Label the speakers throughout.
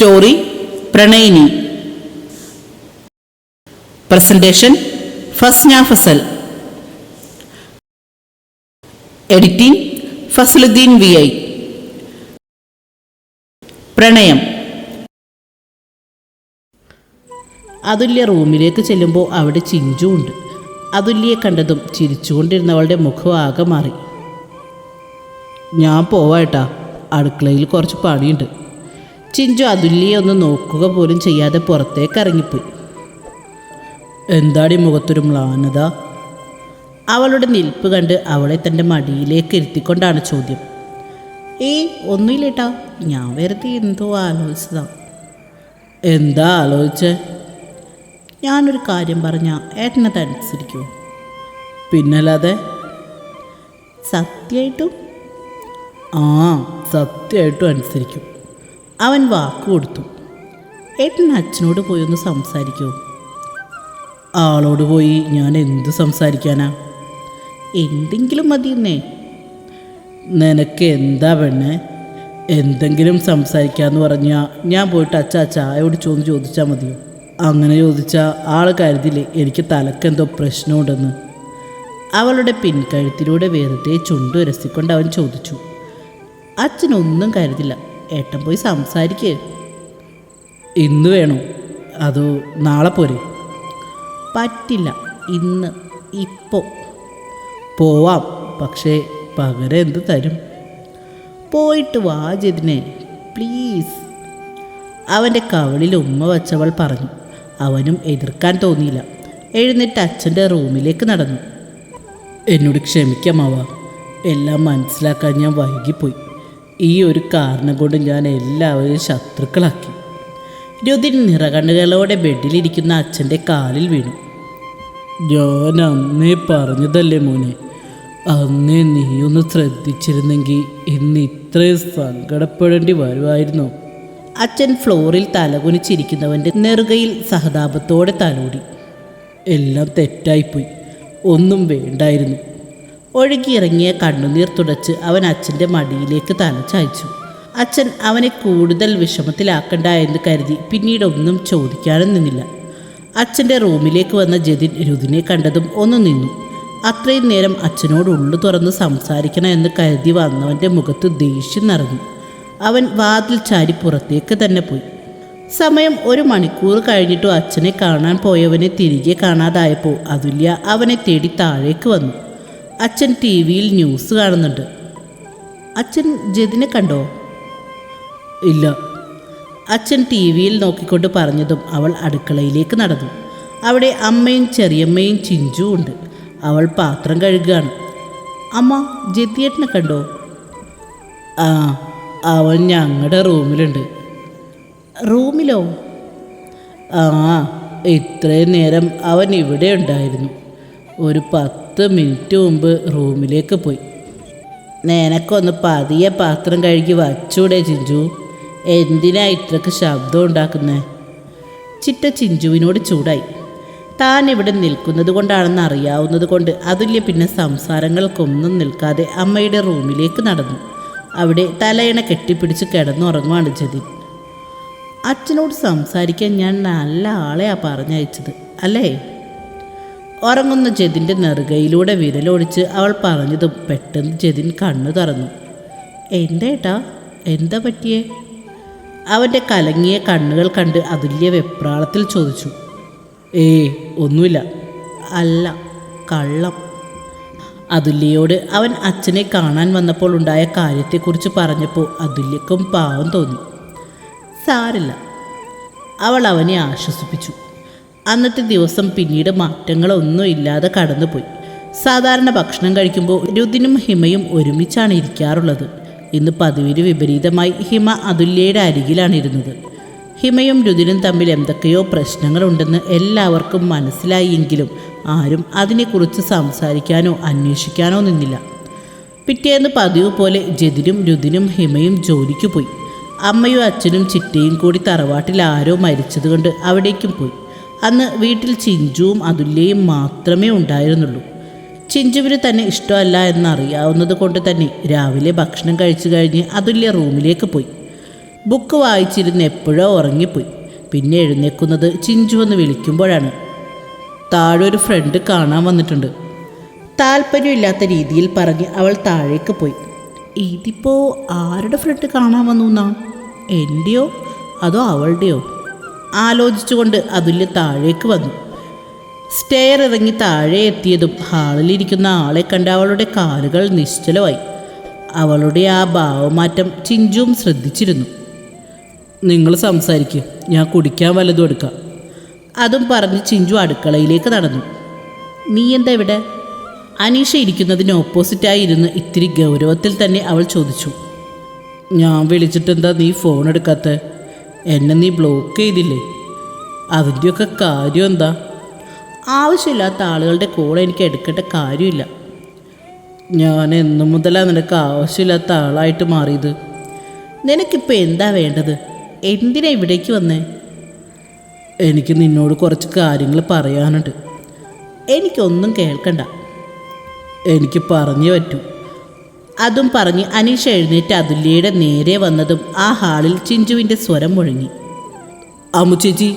Speaker 1: Story പ്രണയിനി. Presentation Fasna Fasal. Editing Fasaluddeen V I. പ്രണയം. അതുല്യ റൂമിലേക്ക് ചെല്ലുമ്പോൾ അവിടെ ചിഞ്ചു ഉണ്ട്. അതുല്യെ കണ്ടതും ചിരിച്ചുകൊണ്ടിരുന്നവളുടെ മുഖം ആകെ മാറി. ഞാൻ പോവാട്ടാ അടുക്കളയിൽ കുറച്ച് പണിയുണ്ട്. ചിഞ്ചു അതുല്യെ ഒന്ന് നോക്കുക പോലും ചെയ്യാതെ പുറത്തേക്ക് ഇറങ്ങിപ്പോയി. എന്താടി മുഖത്തൊരു മ്ലാനത? അവളുടെ നിൽപ്പ് കണ്ട് അവളെ തന്റെ മടിയിലേക്ക് ഇരുത്തിക്കൊണ്ടാണ് ചോദ്യം. ഏയ് ഒന്നുമില്ലേട്ടാ ഞാൻ വെറുതെ എന്തോ ആലോചിച്ചതാ. എന്താ ആലോചിച്ചേ? ഞാനൊരു കാര്യം പറഞ്ഞാൽ ഏട്ടനത് അനുസരിക്കുമോ പിന്നല്ലാതെ? സത്യമായിട്ടും ആ സത്യമായിട്ടും അനുസരിക്കും. അവൻ വാക്ക് കൊടുത്തു. ഏട്ടൻ അച്ഛനോട് പോയി ഒന്ന് സംസാരിക്കൂ. ആളോട് പോയി ഞാൻ എന്ത് സംസാരിക്കാനാ? എന്തെങ്കിലും മതിയെന്നേ. നിനക്ക് എന്താ പെണ്ണേ? എന്തെങ്കിലും സംസാരിക്കാന്ന് പറഞ്ഞാൽ ഞാൻ പോയിട്ട് അച്ഛ അച്ഛായോട് ചോദിച്ച് ചോദിച്ചാൽ മതിയോ? അങ്ങനെ ചോദിച്ചാൽ ആൾ കരുതില്ലേ എനിക്ക് തലക്കെന്തോ പ്രശ്നമുണ്ടെന്ന്. അവളുടെ പിൻകഴുത്തിലൂടെ വെറുതെ ചുണ്ടുരസിക്കൊണ്ട് അവൻ ചോദിച്ചു. അച്ഛനൊന്നും കരുതില്ല. ഏട്ടൻ പോയി സംസാരിക്കേ. ഇന്ന് വേണോ? അതോ നാളെ പോരെ? പറ്റില്ല. ഇന്ന് ഇപ്പോൾ പോവാം. പക്ഷേ പകരം എന്ത് തരും? പോയിട്ട് വാ ജതിനെ. പ്ലീസ്. അവന്റെ കവളിൽ ഉമ്മ വച്ചവൾ പറഞ്ഞു. അവനും എതിർക്കാൻ തോന്നിയില്ല. എഴുന്നേറ്റ് അച്ഛന്റെ റൂമിലേക്ക് നടന്നു. എന്നോട് ക്ഷമിക്കാമാവ എല്ലാം മനസ്സിലാക്കാൻ ഞാൻ വൈകിപ്പോയി. ഈ ഒരു കാരണം കൊണ്ട് ഞാൻ എല്ലാവരെയും ശത്രുക്കളാക്കി. രുതിൻ നിറകണ്ണുകളോടെ ബെഡിലിരിക്കുന്ന അച്ഛന്റെ കാലിൽ വീണു. ഞാൻ അന്നേ പറഞ്ഞതല്ലേ മോനെ അന്നേ നീയൊന്ന് ശ്രദ്ധിച്ചിരുന്നെങ്കിൽ ഇന്ന് ഇത്രയും സങ്കടപ്പെടേണ്ടി വരുമായിരുന്നു. അച്ഛൻ ഫ്ലോറിൽ തലകുനിച്ചിരിക്കുന്നവന്റെ നെറുകയിൽ സഹതാപത്തോടെ തലോടി. എല്ലാം തെറ്റായിപ്പോയി ഒന്നും വേണ്ടായിരുന്നു. ഒഴുകിയിറങ്ങിയ കണ്ണുനീർ തുടച്ച് അവൻ അച്ഛന്റെ മടിയിലേക്ക് തല ചായച്ചു. അച്ഛൻ അവനെ കൂടുതൽ വിഷമത്തിലാക്കണ്ട എന്ന് കരുതി പിന്നീട് ഒന്നും ചോദിക്കാനും നിന്നില്ല. അച്ഛന്റെ റൂമിലേക്ക് വന്ന ജതിൻ രുദിനെ കണ്ടതും ഒന്ന് നിന്നു. അത്രയും നേരം അച്ഛനോട് ഉള്ളു തുറന്ന് സംസാരിക്കണം എന്ന് കരുതി വന്നവന്റെ മുഖത്ത് ദേഷ്യം നിറഞ്ഞു. അവൻ വാതിൽ ചാരി പുറത്തേക്ക് തന്നെ പോയി. സമയം ഒരു മണിക്കൂർ കഴിഞ്ഞിട്ടും അച്ഛനെ കാണാൻ പോയവനെ തിരികെ കാണാതായപ്പോൾ അതുല്യ അവനെ തേടി താഴേക്ക് വന്നു. അച്ഛൻ ടി വിയിൽ ന്യൂസ് കാണുന്നുണ്ട്. അച്ഛൻ ജതിനെ കണ്ടോ? ഇല്ല. അച്ഛൻ ടി വിയിൽ നോക്കിക്കൊണ്ട് പറഞ്ഞതും അവൾ അടുക്കളയിലേക്ക് നടന്നു. അവിടെ അമ്മയും ചെറിയമ്മയും ചിഞ്ചു ഉണ്ട്. അവൾ പാത്രം കഴുകുകയാണ്. അമ്മ ജതിയേട്ടനെ കണ്ടോ? ആ അവൻ ഞങ്ങളുടെ റൂമിലുണ്ട്. റൂമിലോ? ആ ഇത്രയും നേരം അവൻ ഇവിടെ ഉണ്ടായിരുന്നു. ഒരു പത്ത് മിനിറ്റ് മുമ്പ് റൂമിലേക്ക് പോയി. നിനക്കൊന്ന് പതിയെ പാത്രം കഴുകി വച്ചൂടെ ചിഞ്ചു. എന്തിനാ ഇത്രക്ക് ശബ്ദം ഉണ്ടാക്കുന്നേ? ചിറ്റ ചിഞ്ചുവിനോട് ചൂടായി. താൻ ഇവിടെ നിൽക്കുന്നത് കൊണ്ടാണെന്ന് അറിയാവുന്നത് കൊണ്ട് അതുല്യ പിന്നെ സംസാരങ്ങൾക്കൊന്നും നിൽക്കാതെ അമ്മയുടെ റൂമിലേക്ക് നടന്നു. അവിടെ തലയണ കെട്ടിപ്പിടിച്ച് കിടന്നുറങ്ങുവാണ് ജതിൻ. അച്ഛനോട് സംസാരിക്കാൻ ഞാൻ നല്ല ആളെയാണ് പറഞ്ഞയച്ചത് അല്ലേ? ഉറങ്ങുന്ന ജതിന്റെ നെറുകയിലൂടെ വിരലൊഴിച്ച് അവൾ പറഞ്ഞതും പെട്ടെന്ന് ജതിൻ കണ്ണു തുറന്നു. എന്തേട്ടാ എന്താ പറ്റിയേ? അവന്റെ കലങ്ങിയ കണ്ണുകൾ കണ്ട് അതുല്യ വെപ്രാളത്തിൽ ചോദിച്ചു. ഏയ് ഒന്നുമില്ല. അല്ല കള്ളം. അതുല്യയോട് അവൻ അച്ഛനെ കാണാൻ വന്നപ്പോൾ ഉണ്ടായ കാര്യത്തെക്കുറിച്ച് പറഞ്ഞപ്പോൾ അതുല്യക്കും പാവം തോന്നി. സാരില്ല. അവൾ അവനെ ആശ്വസിപ്പിച്ചു. അന്നത്തെ ദിവസം പിന്നീട് മാറ്റങ്ങളൊന്നും ഇല്ലാതെ കടന്നുപോയി. സാധാരണ ഭക്ഷണം കഴിക്കുമ്പോൾ രുദിനും ഹിമയും ഒരുമിച്ചാണ് ഇരിക്കാറുള്ളത്. ഇന്ന് പതിവിന് വിപരീതമായി ഹിമ അതുല്യയുടെ അരികിലാണ് ഇരുന്നത് ഹിമയും രുദിനും തമ്മിൽ എന്തൊക്കെയോ പ്രശ്നങ്ങളുണ്ടെന്ന് എല്ലാവർക്കും മനസ്സിലായെങ്കിലും ആരും അതിനെക്കുറിച്ച് സംസാരിക്കാനോ അന്വേഷിക്കാനോ നിന്നില്ല. പിറ്റേന്ന് പതിവ് പോലെ ജതിനും രുദിനും ഹിമയും ജോലിക്ക് പോയി. അമ്മയും അച്ഛനും ചിറ്റയും കൂടി തറവാട്ടിൽ ആരോ മരിച്ചതുകൊണ്ട് അവിടേക്കും പോയി. അന്ന് വീട്ടിൽ ചിഞ്ചുവും അതുല്യയും മാത്രമേ ഉണ്ടായിരുന്നുള്ളൂ. ചിഞ്ചുവിന് തന്നെ ഇഷ്ടമല്ല എന്നറിയാവുന്നത് കൊണ്ട് തന്നെ രാവിലെ ഭക്ഷണം കഴിച്ചു കഴിഞ്ഞ് അതുല്യ റൂമിലേക്ക് പോയി. ബുക്ക് വായിച്ചിരുന്ന് എപ്പോഴോ ഉറങ്ങിപ്പോയി. പിന്നെ എഴുന്നേക്കുന്നത് ചിഞ്ചു എന്ന് വിളിക്കുമ്പോഴാണ്. താഴെ ഒരു ഫ്രണ്ട് കാണാൻ വന്നിട്ടുണ്ട്. താല്പര്യമില്ലാത്ത രീതിയിൽ പറഞ്ഞ് അവൾ താഴേക്ക് പോയി. ഇതിപ്പോൾ ആരുടെ ഫ്രണ്ട് കാണാൻ വന്നു എന്നാ എന്റെയോ അതോ അവളുടെയോ? ആലോചിച്ചുകൊണ്ട് അതുല്യ താഴേക്ക് വന്നു. സ്റ്റെയർ ഇറങ്ങി താഴെ എത്തിയതും ഹാളിലിരിക്കുന്ന ആളെ കണ്ട് അവളുടെ കാലുകൾ നിശ്ചലമായി. അവളുടെ ആ ഭാവമാറ്റം ചിഞ്ചുവും ശ്രദ്ധിച്ചിരുന്നു. നിങ്ങൾ സംസാരിക്കുക ഞാൻ കുടിക്കാൻ വല്ലതും എടുക്കാം. അതും പറഞ്ഞ് ചിഞ്ചു അടുക്കളയിലേക്ക് നടന്നു. നീ എന്താ ഇവിടെ? അനീഷ ഇരിക്കുന്നതിന് ഓപ്പോസിറ്റായി ഇരുന്ന് ഇത്തിരി ഗൗരവത്തിൽ തന്നെ അവൾ ചോദിച്ചു. ഞാൻ വിളിച്ചിട്ടെന്താ നീ ഫോൺ എടുക്കാത്ത? എന്നെ നീ ബ്ലോക്ക് ചെയ്തില്ലേ? അതിന്റെയൊക്കെ കാര്യം എന്താ? ആവശ്യമില്ലാത്ത ആളുകളുടെ കോൾ എനിക്ക് എടുക്കേണ്ട കാര്യമില്ല. ഞാൻ എന്നു മുതലാണ് നിനക്ക് ആവശ്യമില്ലാത്ത ആളായിട്ട് മാറിയത്. നിനക്കിപ്പോൾ എന്താ വേണ്ടത്? എന്തിനാ ഇവിടേക്ക് വന്നേ? എനിക്ക് നിന്നോട് കുറച്ച് കാര്യങ്ങൾ പറയാനുണ്ട്. എനിക്കൊന്നും കേൾക്കണ്ട. എനിക്ക് പറഞ്ഞേ പറ്റൂ. അതും പറഞ്ഞ് അനീഷ എഴുന്നേറ്റ് അതുല്യയുടെ നേരെ വന്നതും ആ ഹാളിൽ ചിഞ്ചുവിന്റെ സ്വരം മുഴങ്ങി. അമുചേച്ചി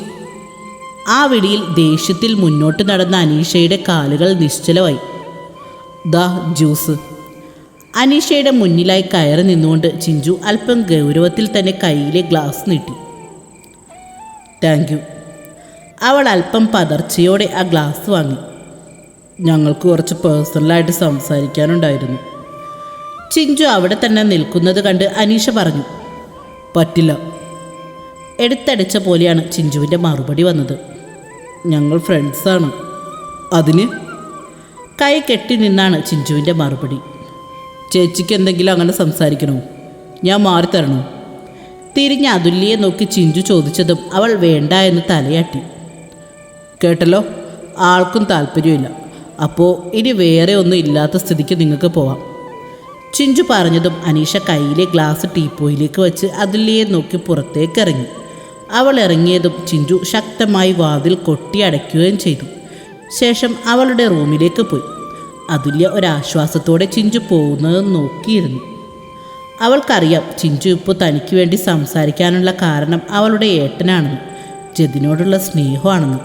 Speaker 1: ആ വിടിയിൽ ദേഷ്യത്തിൽ മുന്നോട്ട് നടന്ന അനീഷയുടെ കാലുകൾ നിശ്ചലമായി. ദാ ജ്യൂസ്. അനീഷയുടെ മുന്നിലായി കയറി നിന്നുകൊണ്ട് ചിഞ്ചു അല്പം ഗൗരവത്തിൽ തന്നെ കയ്യിലെ ഗ്ലാസ് നീട്ടി. താങ്ക് യു അവൾ അല്പം പതർച്ചയോടെ ആ ഗ്ലാസ് വാങ്ങി. ഞങ്ങൾക്ക് കുറച്ച് പേഴ്സണലായിട്ട് സംസാരിക്കാനുണ്ടായിരുന്നു. ചിഞ്ചു അവിടെ തന്നെ നിൽക്കുന്നത് കണ്ട് അനീഷ പറഞ്ഞു പറ്റില്ല. എടുത്തടിച്ച പോലെയാണ് ചിഞ്ചുവിന്റെ മറുപടി വന്നത്. ഞങ്ങൾ ഫ്രണ്ട്സാണ് അതിന്? കൈ കെട്ടി നിന്നാണ് ചിഞ്ചുവിന്റെ മറുപടി. ചേച്ചിക്ക് എന്തെങ്കിലും അങ്ങനെ സംസാരിക്കണോ? ഞാൻ മാറിത്തരണോ തിരിഞ്ഞ് അതുല്യെ നോക്കി ചിഞ്ചു ചോദിച്ചതും അവൾ വേണ്ട എന്ന് തലയാട്ടി. കേട്ടല്ലോ ആൾക്കും താല്പര്യമില്ല. അപ്പോൾ ഇനി വേറെ ഒന്നും ഇല്ലാത്ത സ്ഥിതിക്ക് നിങ്ങൾക്ക് പോവാം. ചിഞ്ചു പറഞ്ഞതും അനീഷ കയ്യിലെ ഗ്ലാസ് ടീപ്പോയിലേക്ക് വെച്ച് അതിലേ നോക്കി പുറത്തേക്ക് ഇറങ്ങി അവൾ ഇറങ്ങിയതും ചിഞ്ചു ശക്തമായി വാതിൽ കൊട്ടി അടയ്ക്കുകയും ചെയ്തു. ശേഷം അവളുടെ റൂമിലേക്ക് പോയി. അതുല്യ ഒരാശ്വാസത്തോടെ ചിഞ്ചു പോകുന്നത് നോക്കിയിരുന്നു. അവൾക്കറിയാം ചിഞ്ചു ഇപ്പോൾ തനിക്ക് വേണ്ടി സംസാരിക്കാനുള്ള കാരണം അവളുടെ ഏട്ടനാണെന്ന് ജതിനോടുള്ള സ്നേഹമാണെന്ന്.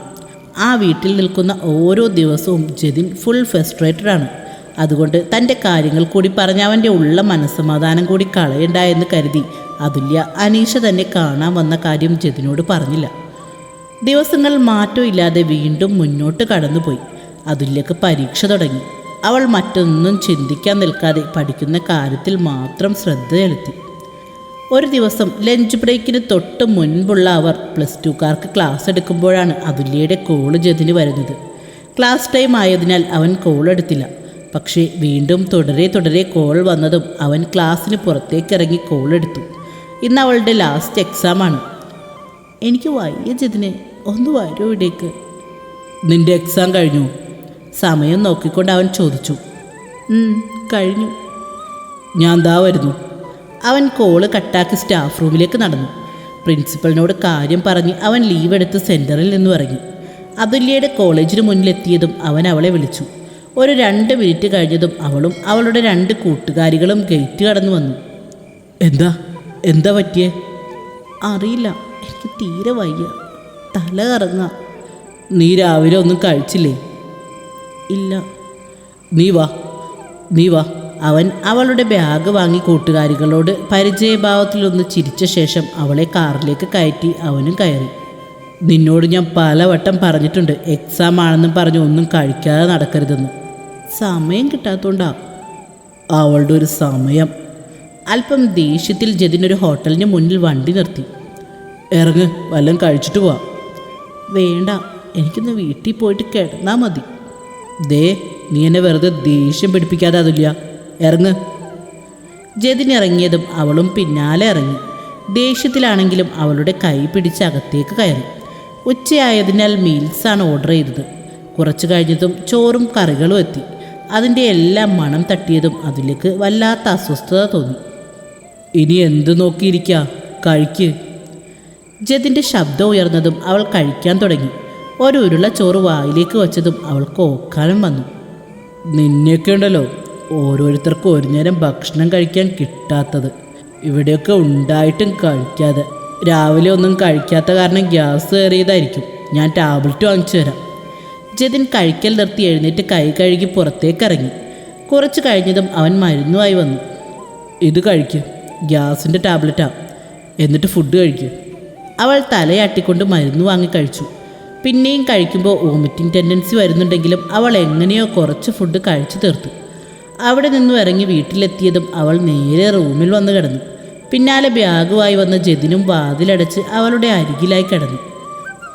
Speaker 1: ആ വീട്ടിൽ നിൽക്കുന്ന ഓരോ ദിവസവും ജതിൻ ഫുൾ ഫ്രസ്ട്രേറ്റഡ് ആണ്. അതുകൊണ്ട് തന്റെ കാര്യങ്ങൾ കൂടി പറഞ്ഞ് അവന്റെ ഉള്ള മനസ്സമാധാനം കൂടി കളയണ്ട എന്ന് കരുതി. അതുല്യ അനീഷ തന്നെ കാണാൻ വന്ന കാര്യം ജതിനോട് പറഞ്ഞില്ല. ദിവസങ്ങൾ മാറ്റമില്ലാതെ വീണ്ടും മുന്നോട്ട് കടന്നുപോയി. അതുല്യക്ക് പരീക്ഷ തുടങ്ങി. അവൾ മറ്റൊന്നും ചിന്തിക്കാൻ നിൽക്കാതെ പഠിക്കുന്ന കാര്യത്തിൽ മാത്രം ശ്രദ്ധ ചെലുത്തി. ഒരു ദിവസം ലഞ്ച് ബ്രേക്കിന് തൊട്ട് മുൻപുള്ള അവർ പ്ലസ് ടുക്കാർക്ക് ക്ലാസ് എടുക്കുമ്പോഴാണ് അതുല്യയുടെ കോൾ ജതിന് വരുന്നത്. ക്ലാസ് ടൈം ആയതിനാൽ അവൻ കോൾ എടുത്തില്ല. പക്ഷേ വീണ്ടും തുടരെ തുടരെ കോൾ വന്നതും അവൻ ക്ലാസ്സിന് പുറത്തേക്ക് ഇറങ്ങി കോൾ എടുത്തു. ഇന്ന് അവളുടെ ലാസ്റ്റ് എക്സാമാണ് എനിക്ക് വയ്യ ജതിനെ ഒന്ന് വരൂ ഇവിടേക്ക്. നിന്റെ എക്സാം കഴിഞ്ഞു? സമയം നോക്കിക്കൊണ്ട് അവൻ ചോദിച്ചു. കഴിഞ്ഞു. ഞാൻ ദാ വരുന്നു. അവൻ കോൾ കട്ടാക്കി സ്റ്റാഫ് റൂമിലേക്ക് നടന്നു. പ്രിൻസിപ്പലിനോട് കാര്യം പറഞ്ഞ് അവൻ ലീവ് എടുത്ത് സെന്ററിൽ നിന്നും ഇറങ്ങി. അതുല്യയുടെ കോളേജിന് മുന്നിലെത്തിയതും അവൻ അവളെ വിളിച്ചു. ഒരു രണ്ട് മിനിറ്റ് കഴിഞ്ഞതും അവളും അവളുടെ രണ്ട് കൂട്ടുകാരികളും ഗേറ്റ് കടന്നു വന്നു. എന്താ? എന്താ പറ്റിയേ? അറിയില്ല. എനിക്ക് തീരെ വയ്യ. തല കറങ്ങ. നീ രാവിലെ ഒന്നും കഴിച്ചില്ലേ? ഇല്ല. നീ വാ. നീ വാ. അവൻ അവളുടെ ബാഗ് വാങ്ങി കൂട്ടുകാരികളോട് പരിചയഭാവത്തിലൊന്ന് ചിരിച്ച ശേഷം അവളെ കാറിലേക്ക് കയറ്റി അവനും കയറി. നിന്നോട് ഞാൻ പലവട്ടം പറഞ്ഞിട്ടുണ്ട്. എക്സാം ആണെന്നും പറഞ്ഞ് ഒന്നും കഴിക്കാതെ നടക്കരുതെന്ന്. സമയം കിട്ടാത്തോണ്ടാ. അവളുടെ ഒരു സമയം. അല്പം ദേഷ്യത്തിൽ ജതിനൊരു ഹോട്ടലിന് മുന്നിൽ വണ്ടി നിർത്തി. ഇറങ്ങ് വല്ലതും കഴിച്ചിട്ട് പോവാം. വേണ്ട എനിക്കൊന്ന് വീട്ടിൽ പോയിട്ട് കിടന്നാൽ മതി. ദേ നീ എന്നെ വെറുതെ ദേഷ്യം പിടിപ്പിക്കാതെ അതില്ല. ഇറങ്ങ്. ജതിൻ ഇറങ്ങിയതും അവളും പിന്നാലെ ഇറങ്ങി. ദേഷ്യത്തിലാണെങ്കിലും അവളുടെ കൈ പിടിച്ച് അകത്തേക്ക് കയറി. ഉച്ചയായതിനാൽ മീൽസാണ് ഓർഡർ ചെയ്തത്. കുറച്ച് കഴിഞ്ഞതും ചോറും കറികളും എത്തി. അതിന്റെ എല്ലാം മണം തട്ടിയതും അതിലേക്ക് വല്ലാത്ത അസ്വസ്ഥത തോന്നി. ഇനി എന്ത് നോക്കിയിരിക്കുക കഴിക്ക്. ജതിന്റെ ശബ്ദം ഉയർന്നതും അവൾ കഴിക്കാൻ തുടങ്ങി. ഒരു ഉരുള ചോറ് വായിലേക്ക് വച്ചതും അവൾക്ക് ഓക്കാനും വന്നു. നിന്നെയൊക്കെ ഉണ്ടല്ലോ ഓരോരുത്തർക്കും ഒരു നേരം ഭക്ഷണം കഴിക്കാൻ കിട്ടാത്തത്. ഇവിടെയൊക്കെ ഉണ്ടായിട്ടും കഴിക്കാതെ. രാവിലെ ഒന്നും കഴിക്കാത്ത കാരണം ഗ്യാസ് കയറിയതായിരിക്കും. ഞാൻ ടാബ്ലറ്റ് വാങ്ങിച്ചു തരാം. ജതിൻ കഴിക്കൽ നിർത്തി എഴുന്നേറ്റ് കൈ കഴുകി പുറത്തേക്ക് ഇറങ്ങി കുറച്ച് കഴിഞ്ഞതും അവൻ മരുന്നുമായി വന്നു. ഇത് കഴിക്കും. ഗ്യാസിന്റെ ടാബ്ലറ്റാണ് എന്നിട്ട് ഫുഡ് കഴിക്കും. അവൾ തലയാട്ടിക്കൊണ്ട് മരുന്ന് വാങ്ങി കഴിച്ചു. പിന്നെയും കഴിക്കുമ്പോൾ വോമിറ്റിംഗ് ടെൻഡൻസി വരുന്നുണ്ടെങ്കിലും അവൾ എങ്ങനെയോ കുറച്ച് ഫുഡ് കഴിച്ചു തീർത്തു. അവിടെ നിന്നും ഇറങ്ങി വീട്ടിലെത്തിയതും അവൾ നേരെ റൂമിൽ വന്ന് കിടന്നു. പിന്നാലെ ബാഗുമായി വന്ന ജതിനും വാതിലടച്ച് അവളുടെ അരികിലായി കിടന്നു.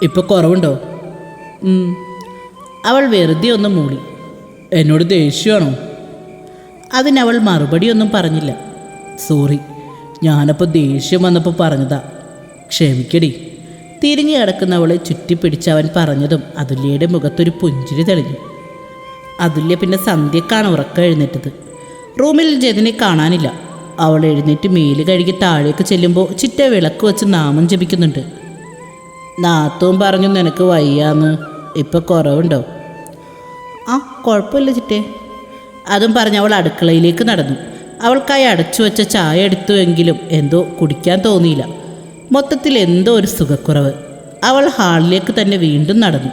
Speaker 1: ഇപ്പോൾ കുറവുണ്ടോ. അവൾ വെറുതെ ഒന്ന് മൂളി എന്നോട് ദേഷ്യമാണോ? അതിനവൾ മറുപടിയൊന്നും പറഞ്ഞില്ല. സോറി ഞാനപ്പോൾ ദേഷ്യം വന്നപ്പോൾ പറഞ്ഞതാ. ക്ഷമിക്കടി. തിരിഞ്ഞു കിടക്കുന്നവളെ ചുറ്റിപ്പിടിച്ച് അവൻ പറഞ്ഞതും അതുല്യയുടെ മുഖത്തൊരു പുഞ്ചിരി തെളിഞ്ഞു. അതുല്യ പിന്നെ സന്ധ്യക്കാണ് ഉറക്കം എഴുന്നേറ്റത്. റൂമിൽ ജതിനെ കാണാനില്ല. അവൾ എഴുന്നേറ്റ് മേൽ കഴുകി താഴേക്ക് ചെല്ലുമ്പോൾ ചിറ്റ വിളക്ക് വെച്ച് നാമം ജപിക്കുന്നുണ്ട്. നാത്തവും പറഞ്ഞു നിനക്ക് വയ്യാന്ന്. ഇപ്പം കുറവുണ്ടോ ആ കുഴപ്പമില്ല ചിറ്റേ. അതും പറഞ്ഞ് അവൾ അടുക്കളയിലേക്ക് നടന്നു. അവൾക്കായി അടച്ചു വെച്ച ചായ എടുത്തു എങ്കിലും എന്തോ കുടിക്കാൻ തോന്നിയില്ല. മൊത്തത്തിൽ എന്തോ ഒരു സുഖക്കുറവ്. അവൾ ഹാളിലേക്ക് തന്നെ വീണ്ടും നടന്നു.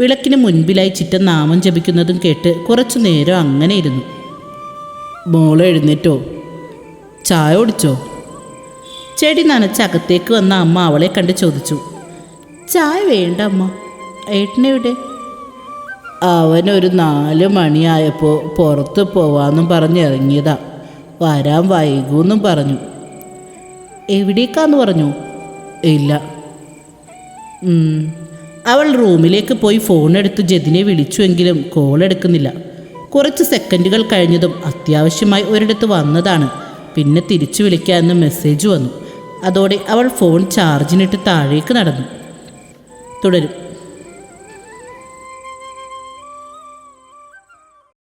Speaker 1: വിളക്കിന് മുൻപിലായി ചിറ്റ നാമം ജപിക്കുന്നതും കേട്ട് കുറച്ചു നേരം അങ്ങനെ ഇരുന്നു. മോളെ എഴുന്നേറ്റോ? ചായ ഓടിച്ചോ ചെടി നനച്ച് അകത്തേക്ക് വന്ന അമ്മ അവളെ കണ്ട് ചോദിച്ചു. ചായ വേണ്ട അമ്മ. ഏട്ടനെവിടെ അവനൊരു നാല് മണിയായപ്പോൾ പുറത്ത് പോവാന്നും പറഞ്ഞ് ഇറങ്ങിയതാ. വരാൻ വൈകൂന്നും പറഞ്ഞു. എവിടേക്കാന്ന് പറഞ്ഞു? ഇല്ല. അവൾ റൂമിലേക്ക് പോയി ഫോൺ എടുത്ത് ജതിനെ വിളിച്ചുവെങ്കിലും കോൾ എടുക്കുന്നില്ല. കുറച്ച് സെക്കൻഡുകൾ കഴിഞ്ഞതും അത്യാവശ്യമായി ഒരിടത്ത് വന്നതാണ്. പിന്നെ തിരിച്ചു വിളിക്കാമെന്ന് മെസ്സേജ് വന്നു. അതോടെ അവൾ ഫോൺ ചാർജിനിട്ട് താഴേക്ക് നടന്നു. തുടരും.